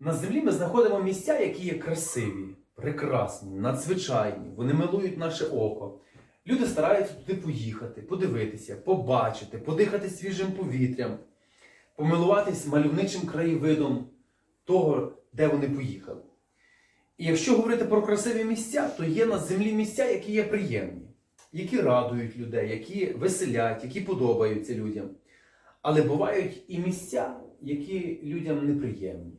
На землі ми знаходимо місця, які є красиві, прекрасні, надзвичайні. Вони милують наше око. Люди стараються туди поїхати, подивитися, побачити, подихати свіжим повітрям, помилуватись мальовничим краєвидом того, де вони поїхали. І якщо говорити про красиві місця, то є на землі місця, які є приємні, які радують людей, які веселять, які подобаються людям. Але бувають і місця, які людям неприємні.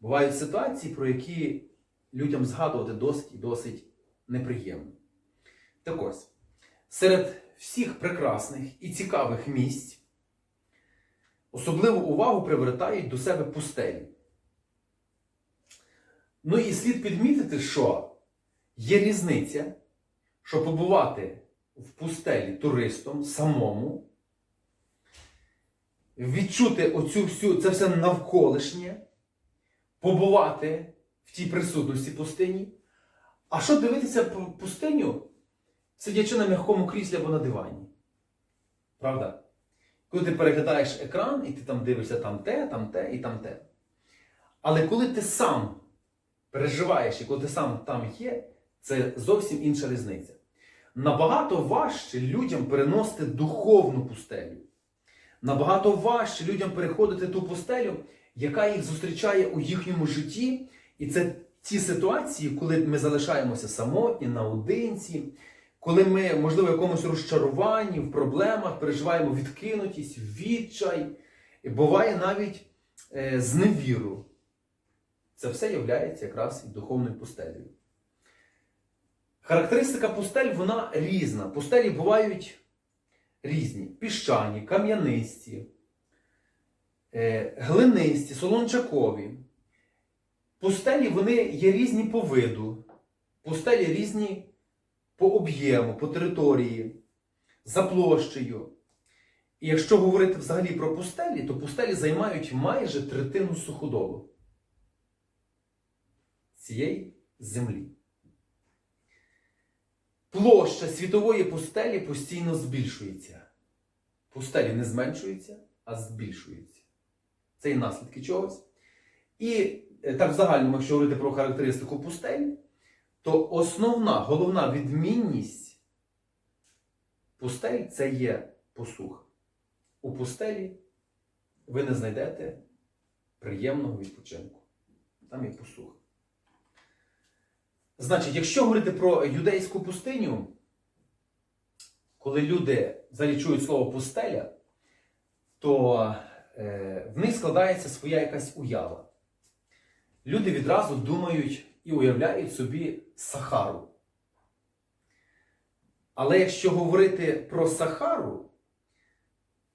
Бувають ситуації, про які людям згадувати досить і досить неприємно. Так ось, серед всіх прекрасних і цікавих місць особливу увагу привертають до себе пустелі. Ну і слід підмітити, що є різниця, що побувати в пустелі туристом самому, відчути оцю всю, це все навколишнє, побувати в тій присутності пустині. А що дивитися пустиню, сидячи на м'якому кріслі або на дивані? Правда? Коли ти переглядаєш екран і ти там дивишся там те, там те і там те. Але коли ти сам переживаєш і коли ти сам там є, це зовсім інша різниця. Набагато важче людям переносити духовну пустелю. Набагато важче людям переходити ту пустелю, яка їх зустрічає у їхньому житті. І це ті ситуації, коли ми залишаємося самотні, наодинці, коли ми, можливо, в якомусь розчаруванні, в проблемах переживаємо відкинутість, відчай, буває навіть е, зневіру. Це все є якраз і духовною пустелею. Характеристика пустель вона різна. Пустелі бувають різні: піщані, кам'янисті, глинисті, солончакові. Пустелі вони є різні по виду, пустелі різні по об'єму, по території, за площею. І якщо говорити взагалі про пустелі, то пустелі займають майже третину суходолу цієї землі. Площа світової пустелі постійно збільшується. Пустелі не зменшуються, а збільшуються. Це і наслідки чогось. І е, так в загальному, якщо говорити про характеристику пустель, то основна, головна відмінність пустель це є посуха. У пустелі ви не знайдете приємного відпочинку. Там є посуха. Значить, якщо говорити про юдейську пустиню, коли люди взагалі чують слово пустеля, то в них складається своя якась уява. Люди відразу думають і уявляють собі Сахару. Але якщо говорити про Сахару,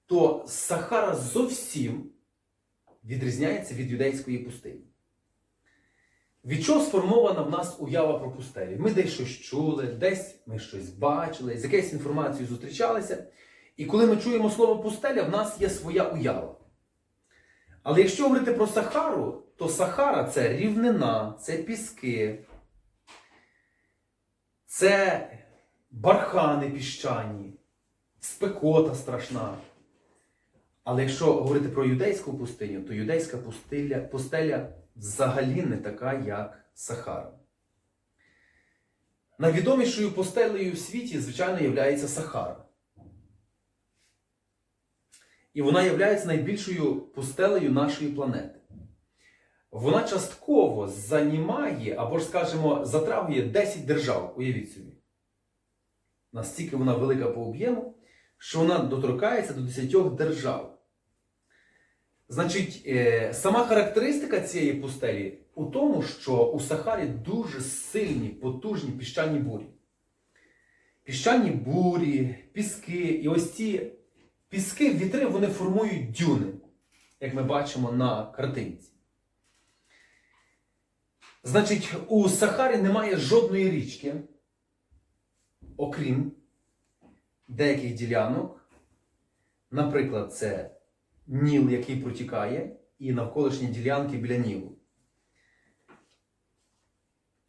то Сахара зовсім відрізняється від юдейської пустині. Від чого сформована в нас уява про пустелі? Ми десь щось чули, десь ми щось бачили, з якоюсь інформацією зустрічалися. І коли ми чуємо слово пустеля, в нас є своя уява. Але якщо говорити про Сахару, то Сахара це рівнина, це піски, це бархани піщані, спекота страшна. Але якщо говорити про юдейську пустиню, то юдейська пустеля, пустеля взагалі не така, як Сахара. Найвідомішою пустелею в світі, звичайно, є Сахара. І вона є найбільшою пустелею нашої планети. Вона частково займає, або ж, скажімо, затрагує 10 держав, уявіть собі. Настільки вона велика по об'єму, що вона доторкається до 10 держав. Значить, е, сама характеристика цієї пустелі у тому, що у Сахарі дуже сильні, потужні піщані бурі. Піщані бурі, піски. І ось ці піски, вітри, вони формують дюни, як ми бачимо на картинці. Значить, у Сахарі немає жодної річки, окрім деяких ділянок. Наприклад, це Ніл, який протікає, і навколишні ділянки біля Нілу.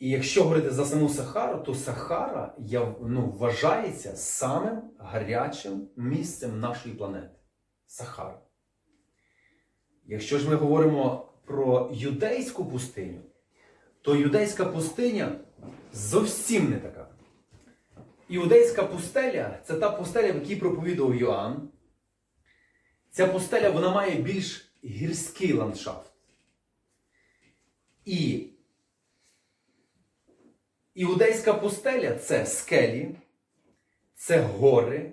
І якщо говорити за саму Сахару, то Сахара я, ну, вважається самим гарячим місцем нашої планети. Сахара. Якщо ж ми говоримо про юдейську пустиню, то юдейська пустиня зовсім не така. Іудейська пустеля це та пустеля, в якій проповідував Йоанн. Ця пустеля вона має більш гірський ландшафт. І іудейська пустеля це скелі, це гори,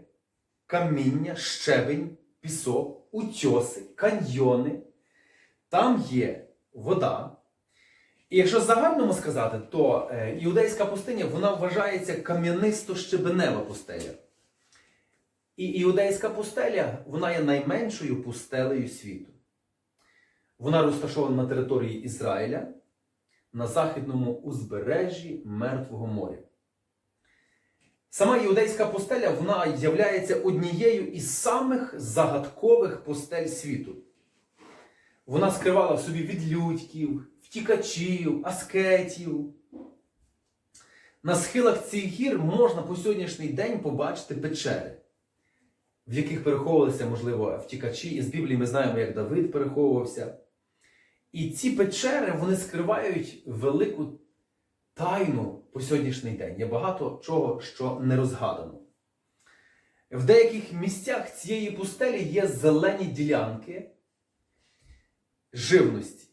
каміння, щебень, пісок, утьоси, каньйони. Там є вода. І якщо загальному сказати, то е, іудейська пустиня вона вважається кам'янисто-щебенева пустеля. І іудейська пустеля вона є найменшою пустелею світу. Вона розташована на території Ізраїля на західному узбережжі Мертвого моря. Сама іудейська пустеля вона є однією із самих загадкових пустель світу. Вона скривала в собі відлюдьків, втікачів, аскетів. На схилах цих гір можна по сьогоднішній день побачити печери, в яких переховувалися, можливо, втікачі. І з Біблії ми знаємо, як Давид переховувався. І ці печери вони скривають велику тайну по сьогоднішній день. Є багато чого, що не розгадано. В деяких місцях цієї пустелі є зелені ділянки живності.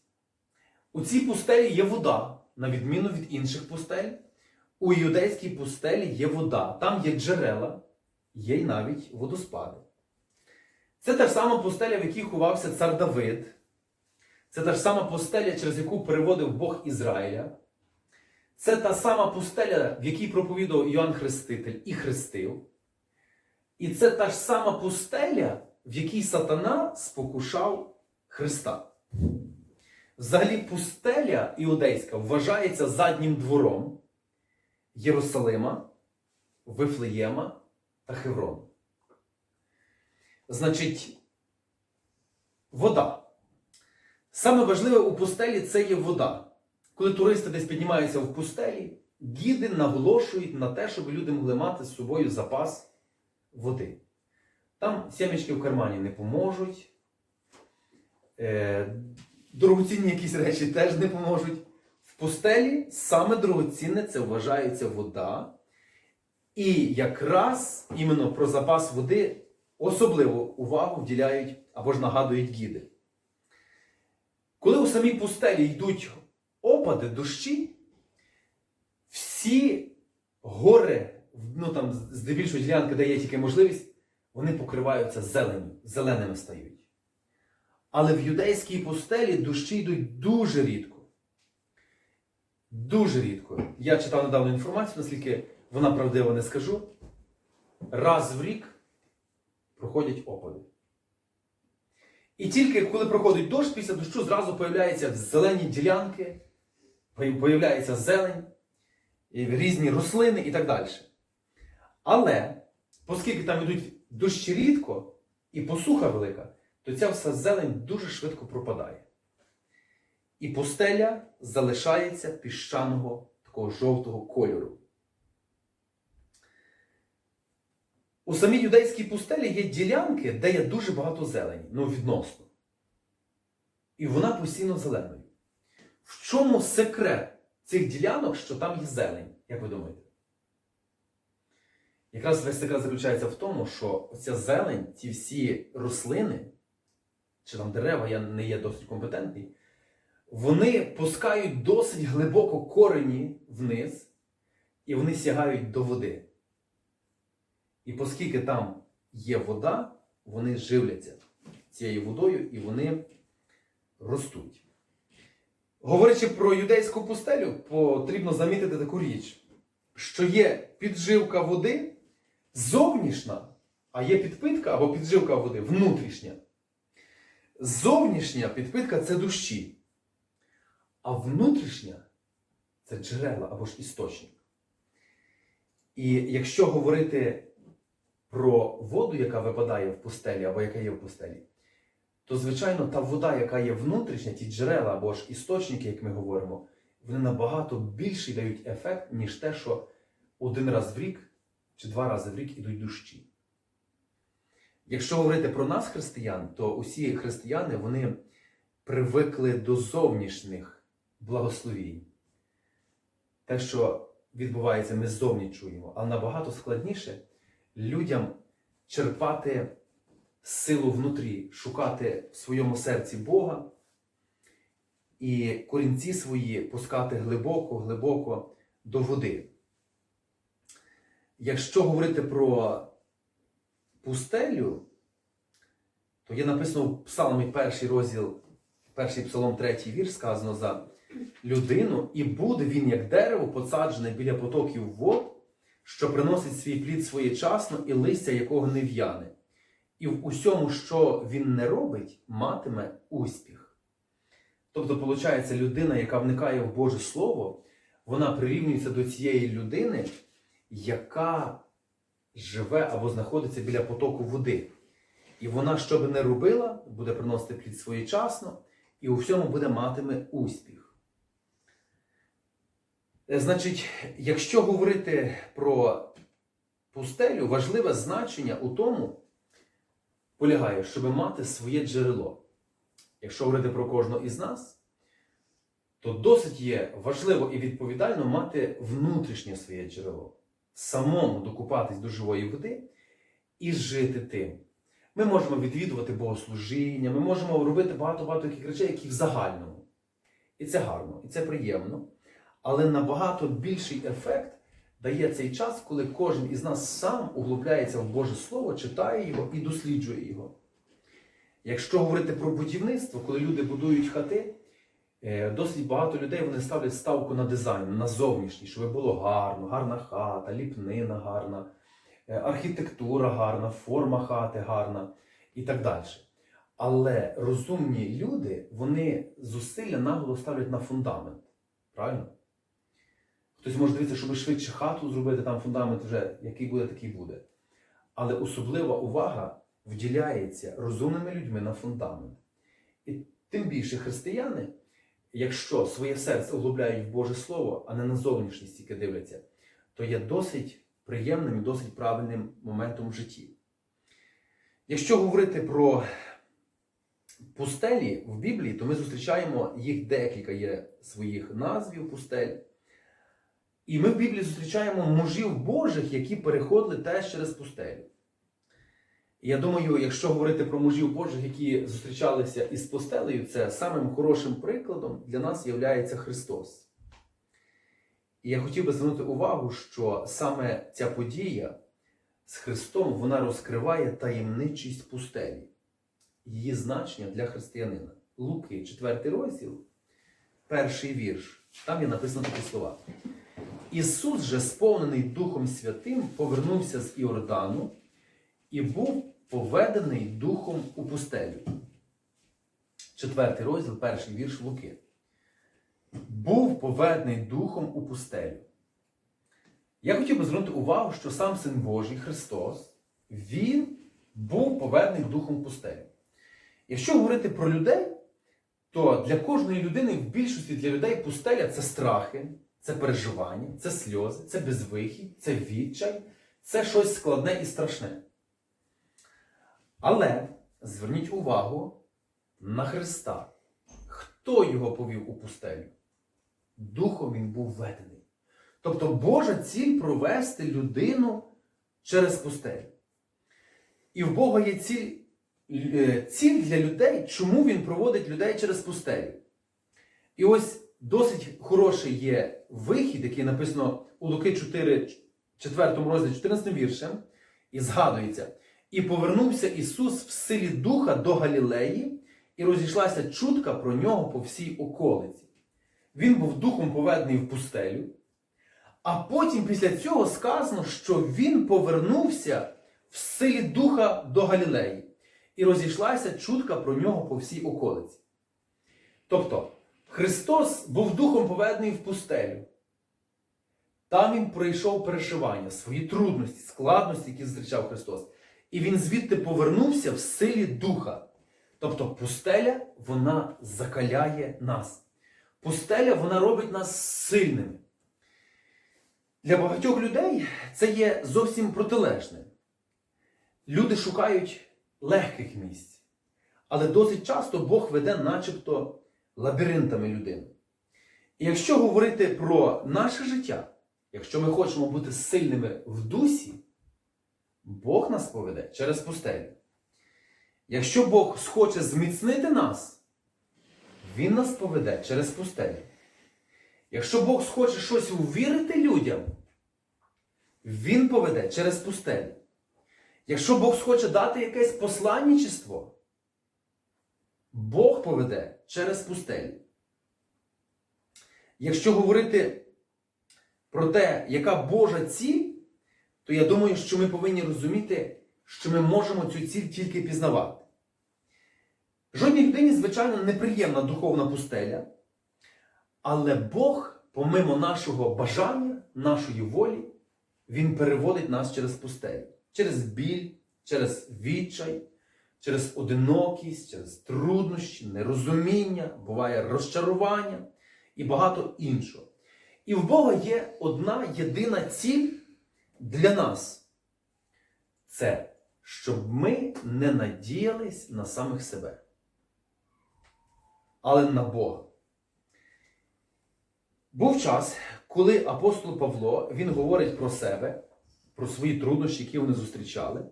У цій пустелі є вода, на відміну від інших пустель. У іудейській пустелі є вода, там є джерела, є й навіть водоспади. Це та ж сама пустеля, в якій ховався цар Давид. Це та ж сама пустеля, через яку переводив Бог Ізраїля. Це та сама пустеля, в якій проповідував Іоанн Хреститель і хрестив. І це та ж сама пустеля, в якій сатана спокушав Христа. Взагалі, пустеля іудейська вважається заднім двором Єрусалима, Вифлеєма та Хеврону. Значить, вода. Саме важливе у пустелі це є вода. Коли туристи десь піднімаються в пустелі, гіди наголошують на те, щоб люди могли мати з собою запас води. Там сімечки в кармані не поможуть. Е, дорогоцінні якісь речі теж не поможуть. В пустелі саме дорогоцінне це вважається вода. І якраз іменно про запас води особливу увагу вділяють або ж нагадують гіди. Коли у самій пустелі йдуть опади, дощі, всі гори, ну там здебільшого ділянки, де є тільки можливість, вони покриваються зеленю, зеленими стають. Але в юдейській пустелі дощі йдуть дуже рідко. Дуже рідко. Я читав недавно інформацію, наскільки вона правдива не скажу. Раз в рік проходять опади. І тільки коли проходить дощ, після дощу зразу появляються зелені ділянки, появляється зелень, різні рослини і так далі. Але, оскільки там йдуть дощі рідко і посуха велика, то ця вся зелень дуже швидко пропадає. І пустеля залишається піщаного такого жовтого кольору. У самій юдейській пустелі є ділянки, де є дуже багато зелені, ну відносно. І вона постійно зеленою. В чому секрет цих ділянок, що там є зелень, як ви думаєте? Якраз весь секрет заключається в тому, що оця зелень, ці всі рослини, чи там дерева, я не є досить компетентний, вони пускають досить глибоко корені вниз, і вони сягають до води. І оскільки там є вода, вони живляться цією водою і вони ростуть. Говорячи про юдейську пустелю, потрібно замітити таку річ, що є підживка води зовнішня, а є підпитка або підживка води внутрішня. Зовнішня підпитка це дощі, а внутрішня це джерела або ж істочник. І якщо говорити про воду, яка випадає в пустелі або яка є в пустелі, то, звичайно, та вода, яка є внутрішня, ті джерела або ж істочники, як ми говоримо, вони набагато більший дають ефект, ніж те, що один раз в рік чи два рази в рік ідуть дощі. Якщо говорити про нас, християн, то усі християни вони привикли до зовнішніх благословінь. Те, що відбувається, ми ззовні чуємо, але набагато складніше людям черпати силу внутрі, шукати в своєму серці Бога і корінці свої пускати глибоко, глибоко до води. Якщо говорити про пустелю, то є написано в Псалмі перший розділ, перший псалом, третій вірш, сказано за людину, і буде він, як дерево, посаджене біля потоків вод, що приносить свій плід своєчасно, і листя якого не в'яне. І в усьому, що він не робить, матиме успіх. Тобто, виходить, людина, яка вникає в Боже Слово, вона прирівнюється до цієї людини, яка живе або знаходиться біля потоку води. І вона, що би не робила, буде приносити плід своєчасно, і у всьому буде матиме успіх. Е, Значить, якщо говорити про пустелю, важливе значення у тому полягає, щоб мати своє джерело. Якщо говорити про кожного із нас, то досить є важливо і відповідально мати внутрішнє своє джерело, самому докупатись до живої води і жити тим. Ми можемо відвідувати богослужіння, ми можемо робити багато-багато таких речей, які в загальному. І це гарно, і це приємно. Але набагато більший ефект дає цей час, коли кожен із нас сам углубляється в Боже Слово, читає його і досліджує його. Якщо говорити про будівництво, коли люди будують хати, е, досить багато людей вони ставлять ставку на дизайн, на зовнішній, щоб було гарно, гарна хата, ліпнина гарна, е, архітектура гарна, форма хати гарна і так далі. Але розумні люди, вони зусилля наголо ставлять на фундамент. Правильно? Хтось може дивитися, щоб швидше хату зробити, там фундамент вже який буде, такий буде. Але особлива увага вділяється розумними людьми на фундамент. І тим більше християни, якщо своє серце углубляють в Боже Слово, а не на зовнішність тільки дивляться, то є досить приємним і досить правильним моментом в житті. Якщо говорити про пустелі в Біблії, то ми зустрічаємо їх декілька є своїх назвів пустель. І ми в Біблії зустрічаємо мужів Божих, які переходили теж через пустелю. Я думаю, якщо говорити про мужів Божих, які зустрічалися із пустелею, це самим хорошим прикладом для нас є Христос. І я хотів би звернути увагу, що саме ця подія з Христом вона розкриває таємничість пустелі, її значення для християнина. Луки, 4 розділ, перший вірш. Там є написано такі слова. Ісус же, сповнений Духом Святим, повернувся з Іордану і був поведений Духом у пустелю. Четвертий розділ, перший вірш Луки. Був поведений Духом у пустелю. Я хотів би звернути увагу, що сам Син Божий Христос, Він був поведений Духом у пустелю. Якщо говорити про людей, то для кожної людини, в більшості для людей пустеля це страхи, це переживання, це сльози, це безвихідь, це відчай, це щось складне і страшне. Але зверніть увагу на Христа. Хто його повів у пустелю? Духом він був ведений. Тобто Божа ціль провести людину через пустелю. І в Бога є ціль, е, ціль для людей, чому він проводить людей через пустелю. І ось досить хороший є вихід, який написано у Луки 4, 4 розділі 14 віршем, і згадується. І повернувся Ісус в силі Духа до Галілеї, і розійшлася чутка про нього по всій околиці. Він був духом поведений в пустелю, а потім після цього сказано, що він повернувся в силі Духа до Галілеї, і розійшлася чутка про нього по всій околиці. Тобто, Христос був духом поведений в пустелю. Там він пройшов переживання, свої трудності, складності, які зустрічав Христос. І він звідти повернувся в силі духа. Тобто пустеля вона закаляє нас. Пустеля вона робить нас сильними. Для багатьох людей це є зовсім протилежне. Люди шукають легких місць. Але досить часто Бог веде начебто лабіринтами людину. І якщо говорити про наше життя, якщо ми хочемо бути сильними в дусі, Бог нас поведе через пустелю. Якщо Бог схоче зміцнити нас, Він нас поведе через пустелю. Якщо Бог схоче щось увірити людям, Він поведе через пустелю. Якщо Бог схоче дати якесь посланничество, Бог поведе через пустелю. Якщо говорити про те, яка Божа ціль, то я думаю, що ми повинні розуміти, що ми можемо цю ціль тільки пізнавати. Жодній людині, звичайно, неприємна духовна пустеля, але Бог, помимо нашого бажання, нашої волі, Він переводить нас через пустелю, через біль, через відчай, через одинокість, через труднощі, нерозуміння, буває розчарування і багато іншого. І в Бога є одна єдина ціль для нас. Це щоб ми не надіялись на самих себе, але на Бога. Був час, коли апостол Павло він говорить про себе, про свої труднощі, які вони зустрічали.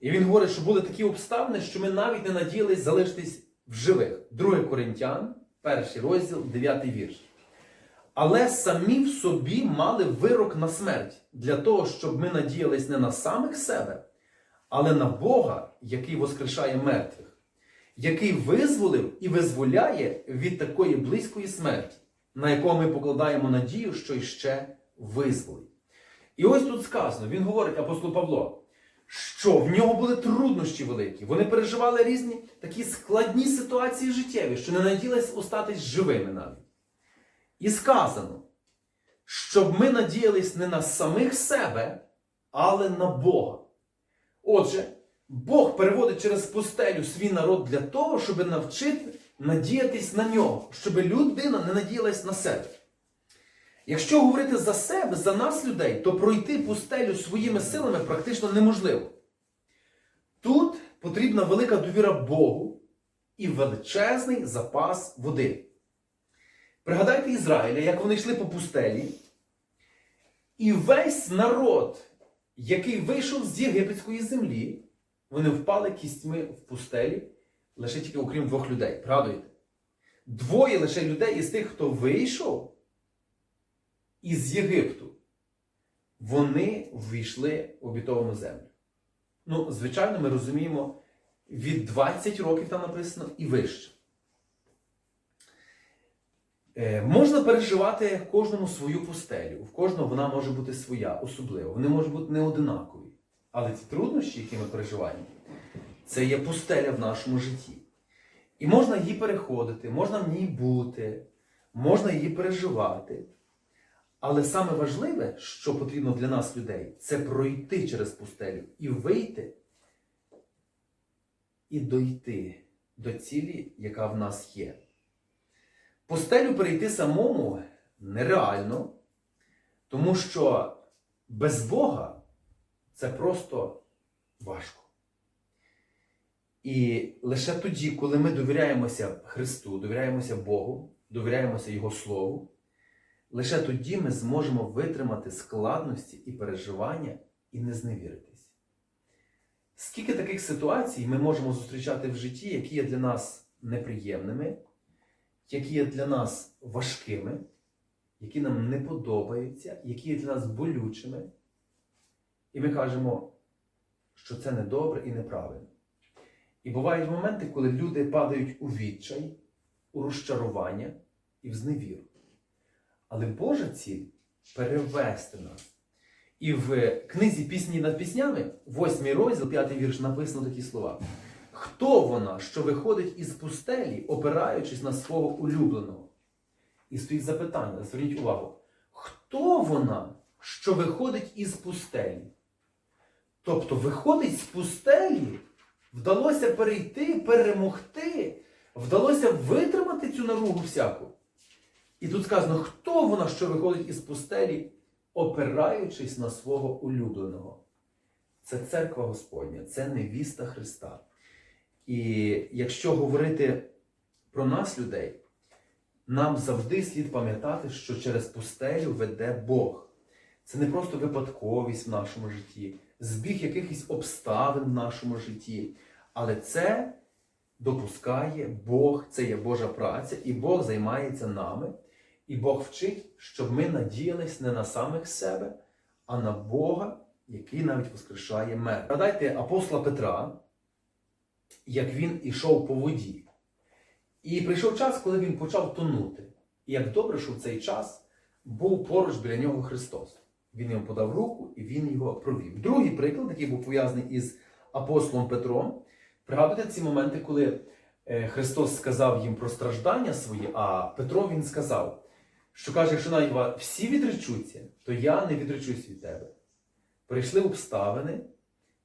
І він говорить, що були такі обставини, що ми навіть не надіялись залишитись в живих. 2 Коринтян, перший розділ, 9 вірш. Але самі в собі мали вирок на смерть для того, щоб ми надіялись не на самих себе, але на Бога, який воскрешає мертвих, який визволив і визволяє від такої близької смерті, на якого ми покладаємо надію, що іще визволить. І ось тут сказано, він говорить, апостол Павло, що в нього були труднощі великі. Вони переживали різні такі складні ситуації життєві, що не надіялись остатись живими навіть. І сказано, щоб ми надіялись не на самих себе, але на Бога. Отже, Бог переводить через пустелю свій народ для того, щоб навчити надіятись на нього, щоб людина не надіялась на себе. Якщо говорити за себе, за нас, людей, то пройти пустелю своїми силами практично неможливо. Тут потрібна велика довіра Богу і величезний запас води. Пригадайте Ізраїля, як вони йшли по пустелі, і весь народ, який вийшов з єгипетської землі, вони впали кістьми в пустелі, лише тільки окрім двох людей. Пригадуєте? Двоє лише людей із тих, хто вийшов із Єгипту, вони ввійшли в обітовану землю. Ну, звичайно, ми розуміємо, від 20 років там написано і вище. Е, можна переживати кожному свою пустелю. В кожного вона може бути своя, особлива. Вони можуть бути не одинакові. Але ці труднощі, які ми переживаємо, це є пустеля в нашому житті. І можна її переходити, можна в ній бути, можна її переживати. Але саме важливе, що потрібно для нас, людей, це пройти через пустелю і вийти і дойти до цілі, яка в нас є. Пустелю перейти самому нереально, тому що без Бога це просто важко. І лише тоді, коли ми довіряємося Христу, довіряємося Богу, довіряємося Його Слову, лише тоді ми зможемо витримати складності і переживання і не зневіритись. Скільки таких ситуацій ми можемо зустрічати в житті, які є для нас неприємними, які є для нас важкими, які нам не подобаються, які є для нас болючими. І ми кажемо, що це недобре і неправильно. І бувають моменти, коли люди падають у відчай, у розчарування і в зневіру. Але Божа ціль перевести нас. І в книзі Пісні над піснями, 8 розділ, 5 вірш, написано такі слова. Хто вона, що виходить із пустелі, опираючись на свого улюбленого? І стоїть запитання, зверніть увагу. Хто вона, що виходить із пустелі? Тобто виходить з пустелі, вдалося перейти, перемогти, вдалося витримати цю наругу всяку. І тут сказано, хто вона, що виходить із пустелі, опираючись на свого улюбленого. Це церква Господня, це невіста Христа. І якщо говорити про нас, людей, нам завжди слід пам'ятати, що через пустелю веде Бог. Це не просто випадковість в нашому житті, збіг якихось обставин в нашому житті, але це допускає Бог, це є Божа праця, і Бог займається нами, і Бог вчить, щоб ми надіялись не на самих себе, а на Бога, який навіть воскрешає мер. Згадайте апостола Петра, як він ішов по воді. І прийшов час, коли він почав тонути. І як добре, що в цей час був поруч біля нього Христос. Він йому подав руку і він його провів. Другий приклад, який був пов'язаний із апостолом Петром, пригадуєте ці моменти, коли е, Христос сказав їм про страждання свої, а Петро він сказав, що каже, якщо навіть всі відречуться, то я не відречусь від тебе. Прийшли обставини,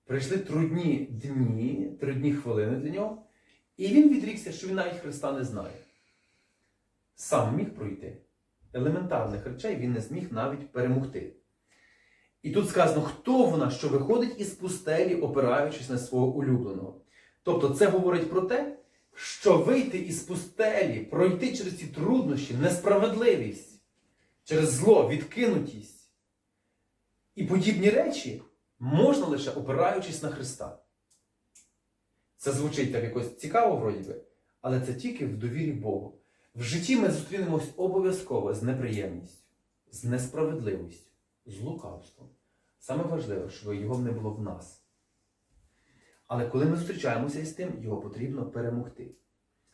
прийшли трудні дні, трудні хвилини для нього, і він відрікся, що він навіть Христа не знає. Сам міг пройти. Елементарних речей він не зміг навіть перемогти. І тут сказано, хто вона, що виходить із пустелі, опираючись на свого улюбленого. Тобто це говорить про те, що вийти із пустелі, пройти через ці труднощі, несправедливість, через зло, відкинутість і подібні речі можна лише опираючись на Христа. Це звучить так якось цікаво, вроді би, але це тільки в довірі Богу. В житті ми зустрінемось обов'язково з неприємністю, з несправедливістю, з лукавством. Саме важливе, щоб його не було в нас. Але коли ми зустрічаємося із тим, його потрібно перемогти.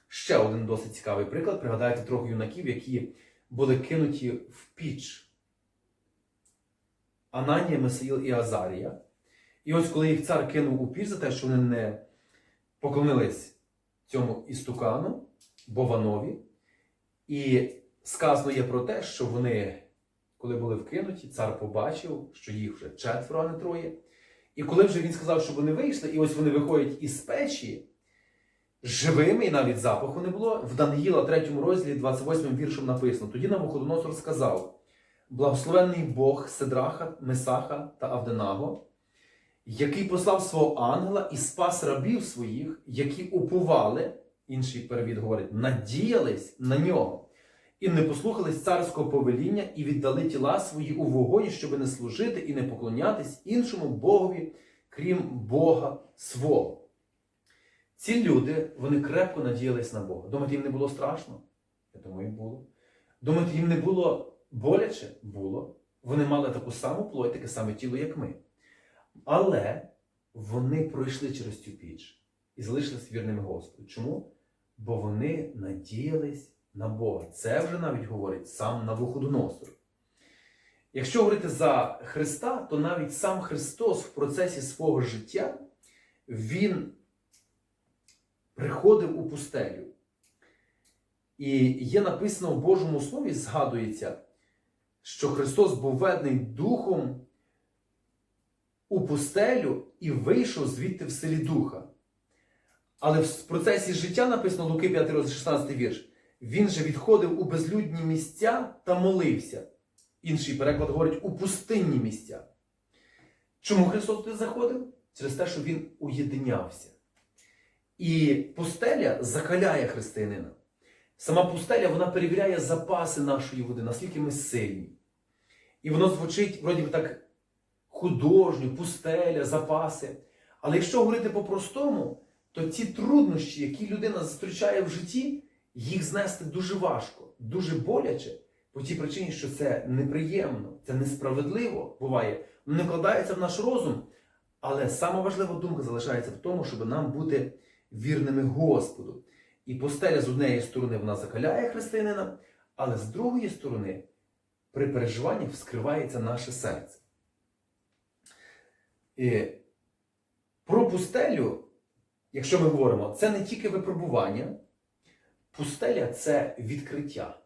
Ще один досить цікавий приклад. Пригадайте трьох юнаків, які були кинуті в піч. Ананія, Месаїл і Азарія. І ось коли їх цар кинув у піч за те, що вони не поклонились цьому істукану, Бованові, і сказано є про те, що вони, коли були вкинуті, цар побачив, що їх вже четверо, а не троє. І коли вже він сказав, що вони вийшли, і ось вони виходять із печі живими, і навіть запаху не було, в Даниїла 3 розділі 28 віршом написано. Тоді Навуходоносор сказав: Благословенний Бог Седраха, Месаха та Авденаго, який послав свого ангела і спас рабів своїх, які уповали, інший перевід говорить, надіялись на нього, і не послухались царського повеління і віддали тіла свої у вогонь, щоби не служити і не поклонятись іншому Богові, крім Бога свого. Ці люди, вони крепко надіялись на Бога. Думаєте, їм не було страшно? Я думаю, було. Думаєте, їм не було боляче? Було. Вони мали таку саму плоть, таке саме тіло, як ми. Але вони пройшли через цю піч і залишились вірними Господу. Чому? Бо вони надіялись на Бога. Це вже навіть говорить сам Навуходоносор. Якщо говорити за Христа, то навіть сам Христос в процесі свого життя Він приходив у пустелю. І є написано в Божому Слові, згадується, що Христос був ведений Духом у пустелю і вийшов звідти в селі Духа. Але в процесі життя написано Луки 5, 16 вірш. Він же відходив у безлюдні місця та молився. Інший переклад говорить у пустинні місця. Чому Христос туди заходив? Через те, що Він уєдинявся. І пустеля закаляє християнина. Сама пустеля вона перевіряє запаси нашої води, наскільки ми сильні. І воно звучить, вроді так, художньо, пустеля, запаси. Але якщо говорити по-простому, то ці труднощі, які людина зустрічає в житті, їх знести дуже важко, дуже боляче, по тій причині, що це неприємно, це несправедливо буває, не вкладається в наш розум. Але сама важлива думка залишається в тому, щоб нам бути вірними Господу. І постеля з однієї сторони вона закаляє християнина, але з другої сторони, при переживанні вскривається наше серце. І про пустелю, якщо ми говоримо, це не тільки випробування, пустеля це відкриття.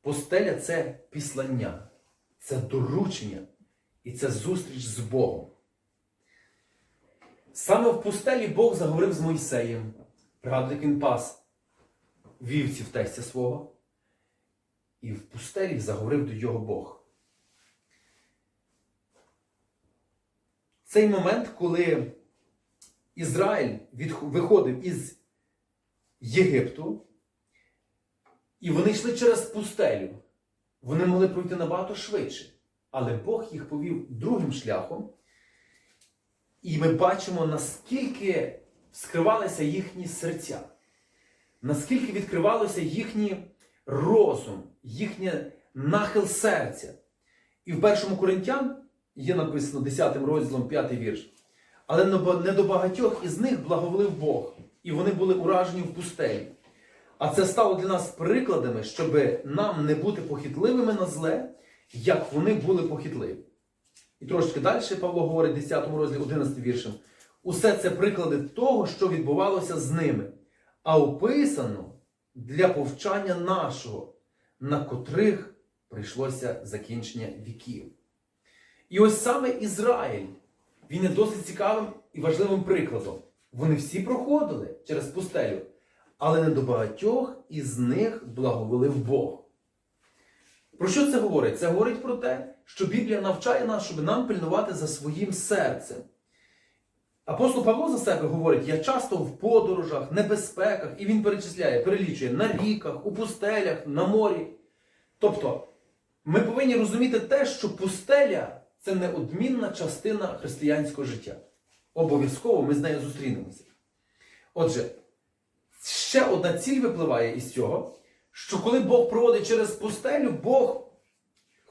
Пустеля це післання, це доручення і це зустріч з Богом. Саме в пустелі Бог заговорив з Мойсеєм. Пригадуєте, як він пас вівців тестя свого. І в пустелі заговорив до його Бог. Цей момент, коли Ізраїль виходив із Єгипту, і вони йшли через пустелю. Вони могли пройти набагато швидше. Але Бог їх повів другим шляхом. І ми бачимо, наскільки скривалися їхні серця, наскільки відкривалося їхній розум, їхній нахил серця. І в першому Коринтян є написано 10 розділом 5 вірш. Але не до багатьох із них благоволив Бог, і вони були уражені в пустелі. А це стало для нас прикладами, щоб нам не бути похитливими на зле, як вони були похитливі. І трошки далі Павло говорить, 10 розділі 11 віршем. Усе це приклади того, що відбувалося з ними, а описано для повчання нашого, на котрих прийшлося закінчення віків. І ось саме Ізраїль, він є досить цікавим і важливим прикладом. Вони всі проходили через пустелю, але не до багатьох із них благоволив Бог. Про що це говорить? Це говорить про те, що Біблія навчає нас, щоб нам пильнувати за своїм серцем. Апостол Павло за себе говорить: я часто в подорожах, небезпеках, і він перечисляє, перелічує на ріках, у пустелях, на морі. Тобто, ми повинні розуміти те, що пустеля це неодмінна частина християнського життя. Обов'язково ми з нею зустрінемося. Отже, ще одна ціль випливає із цього, що коли Бог проводить через пустелю, Бог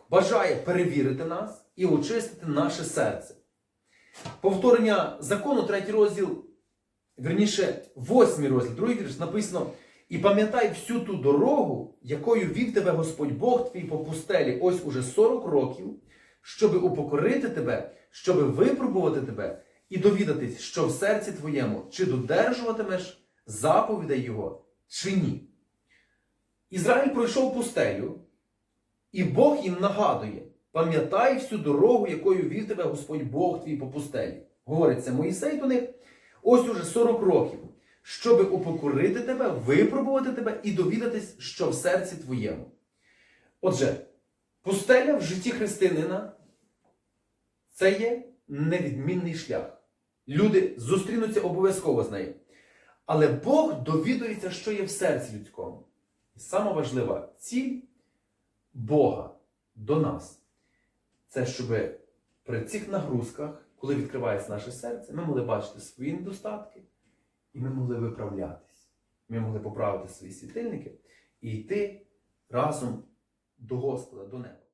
бажає перевірити нас і очистити наше серце. Повторення закону, третій розділ, верніше, восьмий розділ, другий вірш написано: І пам'ятай всю ту дорогу, якою вів тебе Господь Бог твій по пустелі, ось уже 40 років, щоби упокорити тебе, щоби випробувати тебе і довідатись, що в серці твоєму, чи додержуватимеш заповідей Його, чи ні. Ізраїль пройшов пустелю, і Бог їм нагадує: пам'ятай всю дорогу, якою вів тебе Господь Бог твій по пустелі. Говориться Моїсей до них, ось уже 40 років, щоби упокорити тебе, випробувати тебе і довідатись, що в серці твоєму. Отже, пустеля в житті християнина це є невідмінний шлях. Люди зустрінуться обов'язково з нею. Але Бог довідується, що є в серці людському. І сама важлива ціль Бога до нас це щоб при цих нагрузках, коли відкривається наше серце, ми могли бачити свої недостатки, і ми могли виправлятись. Ми могли поправити свої світильники і йти разом до Господа, до неба.